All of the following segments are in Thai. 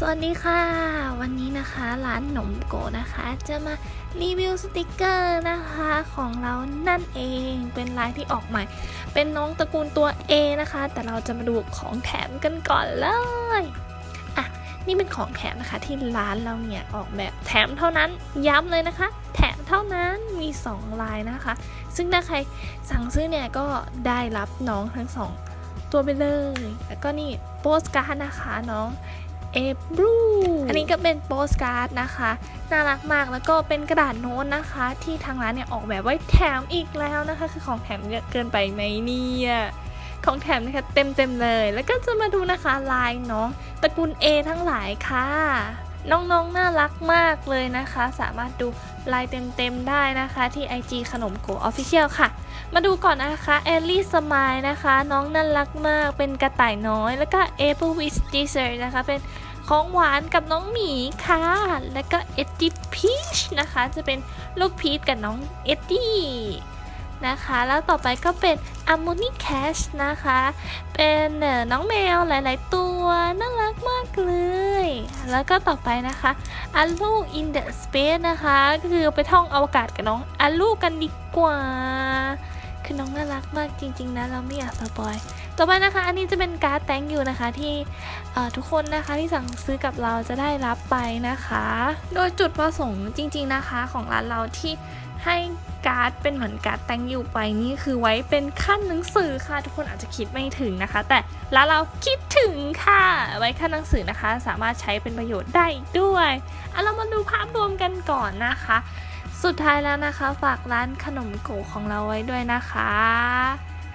สวัสดีค่ะ วันนี้นะคะร้านหนมโกนะคะ จะมารีวิวสติกเกอร์นะคะของเรานั่นเองเป็นลายที่ออกใหม่ เป็นน้องตระกูลตัว A นะคะ แต่เราจะมาดูของแถมกันก่อนเลยอะนี่เป็นของแถมนะคะที่ร้านเราเนี่ยออกแบบแถมเท่านั้นย้ำเลยนะคะ แถมเท่านั้นมี 2 ลายนะคะ ซึ่งถ้าใครสั่งซื้อเนี่ยก็ได้รับน้องทั้งสองตัวไปเลยแล้วก็นี่โปสการ์ดนะคะน้อง เอบรูอันนี้ก็เป็นโปสการ์ดนะคะ น่ารักมากแล้วก็เป็นกระดาษโน้ตนะคะ ที่ทางร้านเนี่ยออกแบบไว้แถมอีกแล้วนะคะ คือของแถมเยอะเกินไปไหมเนี่ยของแถมนะคะเต็มเต็มๆเลย แล้วก็จะมาดูนะคะลายน้องตระกูล A ทั้งหลายค่ะ น้องๆน่ารักมากเลยนะคะ สามารถดูลายเต็มๆได้นะคะ ที่ IG ขนมโก Official ค่ะ มาดูก่อนนะคะแอลลี่สมายนะคะ น้องน่ารักมากเป็นกระต่ายน้อย แล้วก็ Apple Wish Dessert นะคะ เป็น ของหวานกับน้องหมีค่ะ แล้วก็เอ็ดดี้พีชนะคะ จะเป็นลูกพีชกับน้องเอ็ดดี้นะคะ แล้วต่อไปก็เป็นอ m ม n น c a s h นะคะ เป็นเอ่อน้องแมวหลาย ๆ ตัว น่ารักมากเลย แล้วก็ต่อไปนะคะอาลู in the space นะคะก็คือไปท่องอวกาศกับน้องอาลูกันดีกว่า คือน้องน่ารักมากจริง ๆ นะ เราไม่อยากสปอย ต่อไปนะคะ อันนี้จะเป็นการ์ดแตงอยู่นะคะที่ทุกคนนะคะที่สั่งซื้อกับเราจะได้รับไปนะคะ โดยจุดประสงค์จริง ๆนะคะของร้านเราที่ให้การ์ดเป็นเหมือนการ์ดแตงอยู่ไปนี่คือไว้เป็นขั้นหนังสือค่ะ ทุกคนอาจจะคิดไม่ถึงนะคะ แต่ร้านเราคิดถึงค่ะ ไว้ขั้นหนังสือนะคะ สามารถใช้เป็นประโยชน์ได้ด้วยเอาเรามาดูภาพรวมกันก่อนนะคะ สุดท้ายแล้วนะคะ ฝากร้านขนมโกของเราไว้ด้วยนะคะ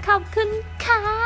ขอบคุณค่ะ